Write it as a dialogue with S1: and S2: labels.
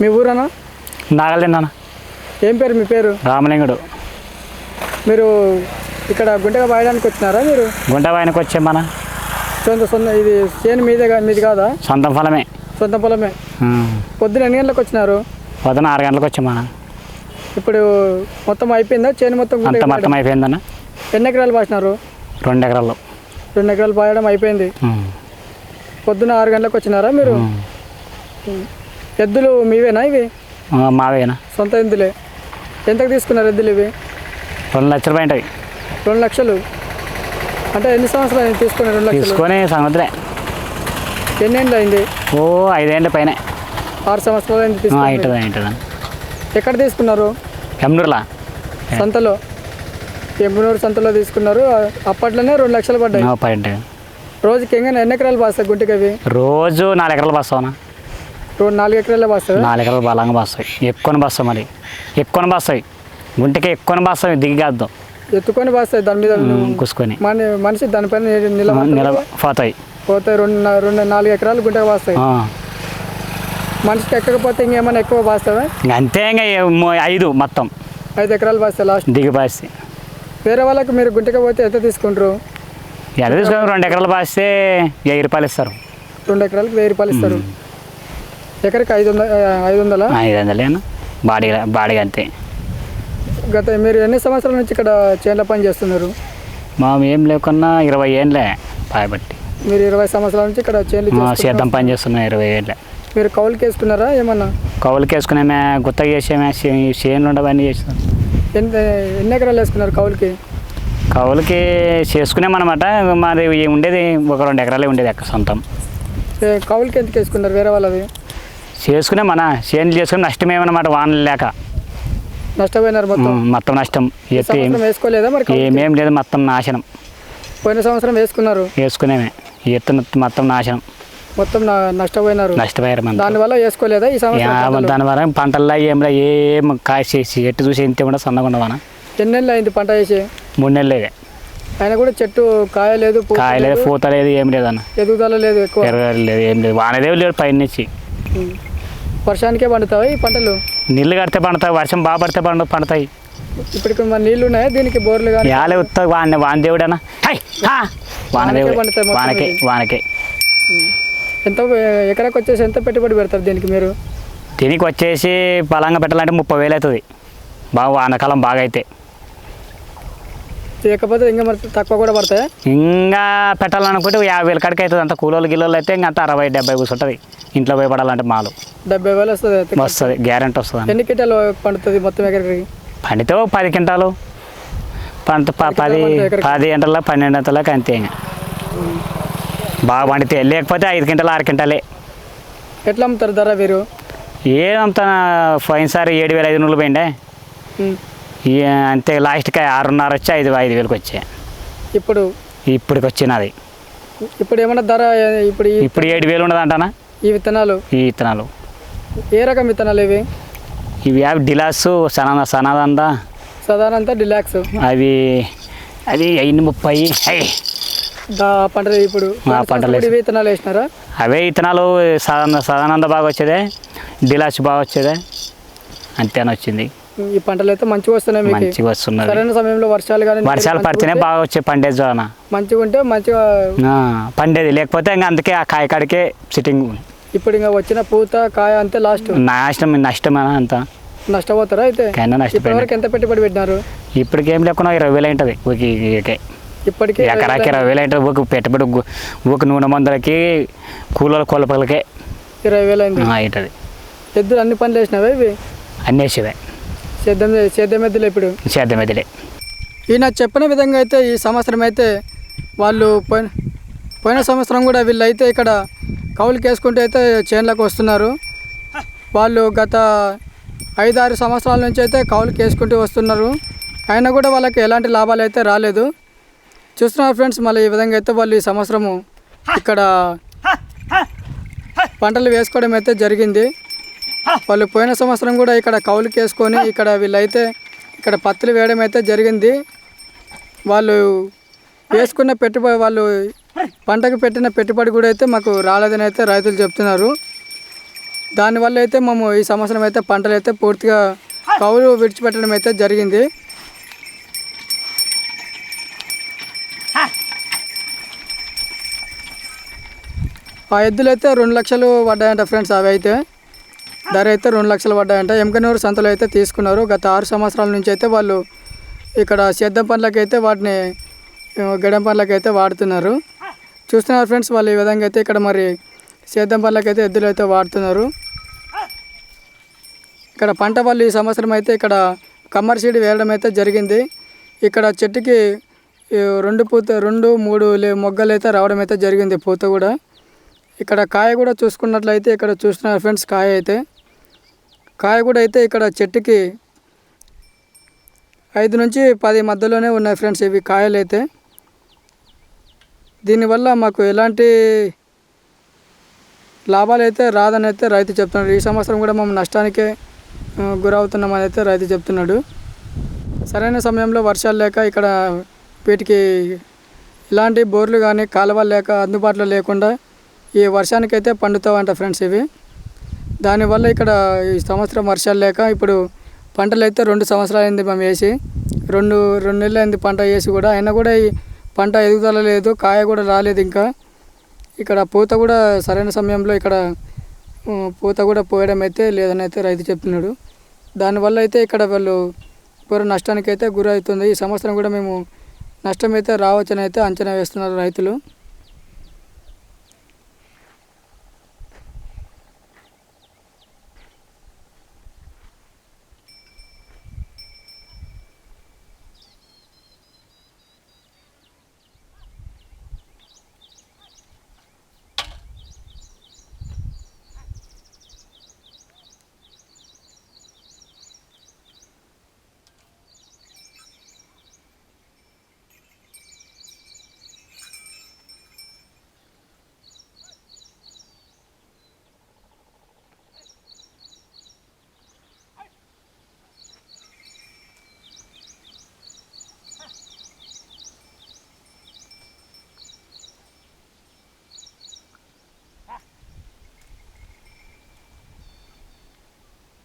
S1: మీ ఊరనా
S2: నాగలేనా
S1: ఏం పేరు మీ పేరు?
S2: రామలింగుడు.
S1: మీరు ఇక్కడ గుంటగా పాయడానికి వచ్చినారా మీరు?
S2: గుంట వాయనకు వచ్చే మన
S1: సొంత సొంత ఇది చేను మీదే కా- మీది కాదా?
S2: సొంత పొలమే.
S1: సొంత పొలమే.
S2: ఉమ్.
S1: పొద్దున ఎన్ని గంటలకు వచ్చినారు?
S2: పొద్దున ఆరు గంటలకు వచ్చాం మన
S1: ఇప్పుడు మొత్తం అయిపోయిందా? చేను మొత్తం
S2: అంత మొత్తం అయిపోయిందన్న?
S1: ఎన్ని ఎకరాలు పాసినారు
S2: రెండు ఎకరాలు.
S1: రెండు ఎకరాలు పాయడం అయిపోయింది.
S2: ఉమ్.
S1: పొద్దున ఆరు గంటలకు వచ్చినారా మీరు?
S2: ఉమ్.
S1: ఎద్దులు మీవేనా ఇవి?
S2: మావేనా.
S1: సొంత ఎద్దులే. ఎంతకు తీసుకున్నారు ఎద్దులు ఇవి?
S2: రెండు లక్షలు పోయింటాయి
S1: రెండు లక్షలు. అంటే ఎన్ని సంవత్సరాలు అయింది తీసుకుని రెండు లక్షలు?
S2: తీసుకొని సంవత్సరే
S1: ఎన్నేళ్ళు అయింది?
S2: ఓ ఐదేళ్ళ పైన.
S1: ఆరు సంవత్సరాలు అయింది తీసుకుని.
S2: అవుతుంది అవుతుంది
S1: ఎక్కడ తీసుకున్నారు?
S2: ఎమ్నూరులా.
S1: సంతలో. ఎమ్మనూరు సంతలో తీసుకున్నారు. అప్పట్లోనే రెండు లక్షలు పడ్డాయి.
S2: పాయింట్
S1: రోజుకి ఎంగైనా ఎన్ని ఎకరాలు పాస్తాయి గుంటికి అవి?
S2: రోజు నాలుగు ఎకరాలు బస్తావునా
S1: రెండు నాలుగు ఎకరాలే పాస్తాయి
S2: నాలుగు ఎకరాలు బలంగా బస్తాయి. ఎక్కువని బస్తాయి మరి. ఎక్కువని బస్తాయి. గుంటకి ఎక్కువని బస్తాయి దిగిగాద్దాం
S1: ఎత్తుకొని పాస్తాయి దాని మీద
S2: కూసుకొని.
S1: మన మనిషి దానిపైన నిలబడి
S2: నిల పోతాయి.
S1: పోతాయి రెండు రెండు నాలుగు ఎకరాలు గుంటకు పాస్తాయి
S2: ఆ.
S1: మనిషికి ఎక్కకపోతే ఇంకేమైనా ఎక్కువ పాస్తావా
S2: ఇంక అంతే ఇంకా ఐదు మొత్తం.
S1: ఐదు ఎకరాలు పాస్తాయి లాస్ట్.
S2: దిగి పాస్తే
S1: వేరే వాళ్ళకి మీరు గుంటకి పోతే ఎంత తీసుకుంటారు?
S2: ఎంత తీసుకొని రెండు ఎకరాలు పాస్తే వెయ్యి రూపాయలు ఇస్తారు.
S1: రెండు ఎకరాలకు వెయ్యి రూపాయలు ఇస్తారు. ఎకరికి ఐదు వందల ఐదు వందల?
S2: ఐదు వందలేనా బాడీ బాడీ అంతే.
S1: గత మీరు ఎన్ని సంవత్సరాల నుంచి ఇక్కడ చేనుల పని చేస్తున్నారు?
S2: మా ఏం లేకున్నా ఇరవై ఏళ్ళే పాయబట్టి.
S1: మీరు ఇరవై సంవత్సరాల నుంచి ఇక్కడ చేనులు.
S2: సేద్యం పని చేస్తున్నాం ఇరవై ఏళ్ళే.
S1: మీరు కౌలుకి వేసుకున్నారా ఏమన్నా
S2: కౌలుకి వేసుకునేమే గుత్తగా చేసేమే చేనులు ఉండవన్నీ చేస్తాం
S1: ఎన్ని ఎన్ని ఎకరాలు వేసుకున్నారు కౌలుకి?
S2: కౌలుకి చేసుకునేమన్నమాట మాది ఉండేది ఒక రెండు ఎకరాలే ఉండేది అక్కడ సొంతం.
S1: కౌలుకి ఎందుకు వేసుకున్నారు? వేరే వాళ్ళది
S2: చేసుకునే మన చేనులు చేసుకుని నష్టమేమన్నమాట వానలు లేక.
S1: నష్టపోయినారు మొత్తం?
S2: మొత్తం నష్టం. ఎత్తి
S1: వేసుకోలేదా మరి?
S2: ఏమేం లేదు మొత్తం నాశనం.
S1: పోయిన సంవత్సరం వేసుకున్నారు?
S2: వేసుకునేమే. ఎత్తు మొత్తం నాశనం.
S1: మొత్తం నష్టపోయినారు.
S2: నష్టపోయారు మన
S1: దానివల్ల వేసుకోలేదా ఈ సంవత్సరం పంటలు?
S2: దాని వల్ల పంటల్లో ఏం ఏం కాసేసి ఎట్టు చూసి ఎంత కూడా సన్నగా ఉండవనా
S1: ఎన్ని నెలలు అయింది పంట వేసి?
S2: మూడు నెలలు
S1: ఆయన కూడా చెట్టు కాయ లేదు పూత
S2: లేదు ఏం లేదన్న
S1: ఎదుగుదల లేదు ఎక్కువ.
S2: లేదు ఏం లేదు. వానదే లేదు పైన నుంచి
S1: ఉం. వర్షానికే పండుతావా ఈ పంటలు?
S2: నీళ్ళు కడితే పండుతాయి వర్షం బాగా పడితే పండు పండుతాయి.
S1: ఇప్పటికి మన నీళ్ళు ఉన్నాయా దీనికి బోర్లు కానీ
S2: యాలే ఉత్త వాన వాన దేవుడనా? హా! వానదేవుడే
S1: వానకే పండుతాయి ఎంత ఎకరాకి వచ్చేసి ఎంత పెట్టుబడి పెడతారు దీనికి మీరు?
S2: దీనికి వచ్చేసి బలంగా పెట్టాలంటే ముప్పై వేలు అవుతుంది. బాగా వానకాలం బాగా అయితే
S1: లేకపోతే ఇంకా మరి తక్కువ కూడా పడతాయా?
S2: ఇంకా పెట్టాలనుకుంటే యాభై వేల కాడికి అవుతుంది. అంత కూలోళ్ళు గిలోళ్ళు అయితే ఇంకా అంత అరవై డెబ్బై కూర్చుంటుంది ఇంట్లో పోయి పడాలంటే మాలు.
S1: డెబ్బై వేలు వస్తుంది.
S2: వస్తుంది గ్యారెంటీ వస్తుంది
S1: ఎన్ని కింటాలు పండుతుంది మొత్తం ఎకరికి?
S2: పండితే ఓ పది క్వింటాలు పంట పది? పది గంటల పన్నెండు గంటలకు అంతే బాగా పండితే లేకపోతే ఐదు క్వింటాలు ఆరు క్వింటాలే
S1: ఎట్లా అమ్ముతారు ధర వీరు
S2: ఏమంత పోయినసారి ఏడు వేల ఐదు నూళ్ళు పోయిండే. అంతే లాస్ట్కి ఆరున్నర వచ్చి ఐదు ఐదు వేలకు వచ్చాయి.
S1: ఇప్పుడు?
S2: ఇప్పటికి వచ్చినది.
S1: ఇప్పుడు ఏమన్నా ధర ఇప్పుడు
S2: ఇప్పుడు ఏడు వేలు ఉండదు అంటానా
S1: ఈ విత్తనాలు?
S2: ఈ విత్తనాలు.
S1: ఏ రకం విత్తనాలు ఇవి?
S2: ఇవి అవి డిలాసు సనా సనాదంద
S1: సాధారణంతా డిలాక్స్.
S2: అవి అది ఐదు ముప్పై
S1: పంటలు ఇప్పుడు
S2: పంటలు
S1: విత్తనాలు వేసినారా?
S2: అవే విత్తనాలు సదానంద సదానంద బాగా వచ్చేదే డిలాస్ బాగా వచ్చేదే అంతేనా వచ్చింది.
S1: ఈ పంటలు అయితే మంచిగా వస్తున్నాయి
S2: మంచిగా వస్తున్నది
S1: సరైన సమయంలో వర్షాలు కానీ
S2: వర్షాలు పడితేనే బాగా వచ్చే పండేది అన్న
S1: మంచిగా ఉంటే మంచిగా
S2: పండేది. లేకపోతే ఇంకా అందుకే ఆ కాయ కాడికే సిట్టింగ్
S1: ఇప్పుడు ఇంకా వచ్చిన పూత కాయ అంతే లాస్ట్
S2: నాశనం నష్టమేనా అంత?
S1: నష్టపోతారా అయితే?
S2: కైనా నష్టపోయినా.
S1: ఎంత పెట్టుబడి పెట్టినారు?
S2: ఇప్పటికి ఏం లేకుండా ఇరవై వేలు ఉంటుంది ఒక.
S1: ఇప్పటికీ
S2: ఎకరాకి ఇరవై వేలు ఉంటుంది ఒక పెట్టుబడి ఒక- నూనె మందులకి కూలల కొలపలకే
S1: ఇరవై వేలు అయింది.
S2: అవుతుంది
S1: ఎద్దులు అన్ని పనులు వేసినావా ఇవి?
S2: అన్నీ వేసేదే
S1: సేద్యం సేద్యం ఎద్దులు ఇప్పుడు.
S2: సేద్యం ఎదిలే
S1: ఈయన చెప్పిన విధంగా అయితే ఈ సంవత్సరం అయితే వాళ్ళు పోయిన పోయిన సంవత్సరం కూడా వీళ్ళు అయితే ఇక్కడ కౌలుకి వేసుకుంటూ అయితే చేనులకు వస్తున్నారు. వాళ్ళు గత ఐదారు సంవత్సరాల నుంచి అయితే కౌలుకి వేసుకుంటూ వస్తున్నారు. అయినా కూడా వాళ్ళకి ఎలాంటి లాభాలు అయితే రాలేదు. చూస్తున్నారు ఫ్రెండ్స్ మళ్ళీ ఈ విధంగా అయితే వాళ్ళు ఈ సంవత్సరము ఇక్కడ పంటలు వేసుకోవడం అయితే జరిగింది. వాళ్ళు పోయిన సంవత్సరం కూడా ఇక్కడ కౌలుకి వేసుకొని ఇక్కడ వీళ్ళైతే ఇక్కడ పత్తులు వేయడం అయితే జరిగింది. వాళ్ళు వేసుకున్న పెట్టుబడి వాళ్ళు పంటకు పెట్టిన పెట్టుబడి కూడా అయితే మాకు రాలేదని అయితే రైతులు చెప్తున్నారు. దానివల్ల అయితే మేము ఈ సంవత్సరం అయితే పంటలు అయితే పూర్తిగా కౌలు విడిచిపెట్టడం అయితే జరిగింది. ఆ ఎద్దులు అయితే రెండు లక్షలు పడ్డాయంట ఫ్రెండ్స్ అవి అయితే. ధర అయితే రెండు లక్షలు పడ్డాయంట. ఎంకనూరు సంతలో అయితే తీసుకున్నారు. గత ఆరు సంవత్సరాల నుంచి అయితే వాళ్ళు ఇక్కడ సేద్యం పనులకైతే వాటిని గడం పనులకైతే పనులకి అయితే వాడుతున్నారు. చూస్తున్నారు ఫ్రెండ్స్ వాళ్ళు ఈ విధంగా అయితే ఇక్కడ మరి సేద్యం పనులకి అయితే ఎద్దులు అయితే వాడుతున్నారు. ఇక్కడ పంట పళ్ళు ఈ సంవత్సరం అయితే ఇక్కడ కమ్మరి సీడ్ వేయడం అయితే జరిగింది. ఇక్కడ చెట్టుకి రెండు పూత రెండు మూడు లే మొగ్గలు అయితే రావడం అయితే జరిగింది పూత కూడా. ఇక్కడ కాయ కూడా చూసుకున్నట్లయితే ఇక్కడ చూస్తున్నారు ఫ్రెండ్స్ కాయ అయితే. కాయ కూడా అయితే ఇక్కడ చెట్టుకి ఐదు నుంచి పది మధ్యలోనే ఉన్నాయి ఫ్రెండ్స్ ఇవి కాయలు అయితే. దీనివల్ల మాకు ఎలాంటి లాభాలు అయితే రాదని అయితే రైతు చెప్తున్నాడు. ఈ సంవత్సరం కూడా మేము నష్టానికే గురవుతున్నామని అయితే రైతు చెప్తున్నాడు. సరైన సమయంలో వర్షాలు లేక ఇక్కడ వీటికి ఇలాంటి బోర్లు కానీ కాలువలు లేక అందుబాటులో లేకుండా ఈ వర్షానికైతే పండుతావంట ఫ్రెండ్స్ ఇవి. దానివల్ల ఇక్కడ ఈ సంవత్సరం వర్షాలు లేక ఇప్పుడు పంటలు అయితే రెండు సంవత్సరాలు అయింది మేము వేసి రెండు రెండు నెలలు అయింది పంట వేసి కూడా. అయినా కూడా ఈ పంట ఎదుగుదల లేదు కాయ కూడా రాలేదు ఇంకా. ఇక్కడ పూత కూడా సరైన సమయంలో ఇక్కడ పూత కూడా పోయడం అయితే లేదని అయితే రైతు చెప్తున్నాడు. దానివల్ల అయితే ఇక్కడ వాళ్ళు పూర్వ నష్టానికి అయితే గురవుతుంది. ఈ సంవత్సరం కూడా మేము నష్టం అయితే రావచ్చని అయితే అంచనా వేస్తున్నారు రైతులు.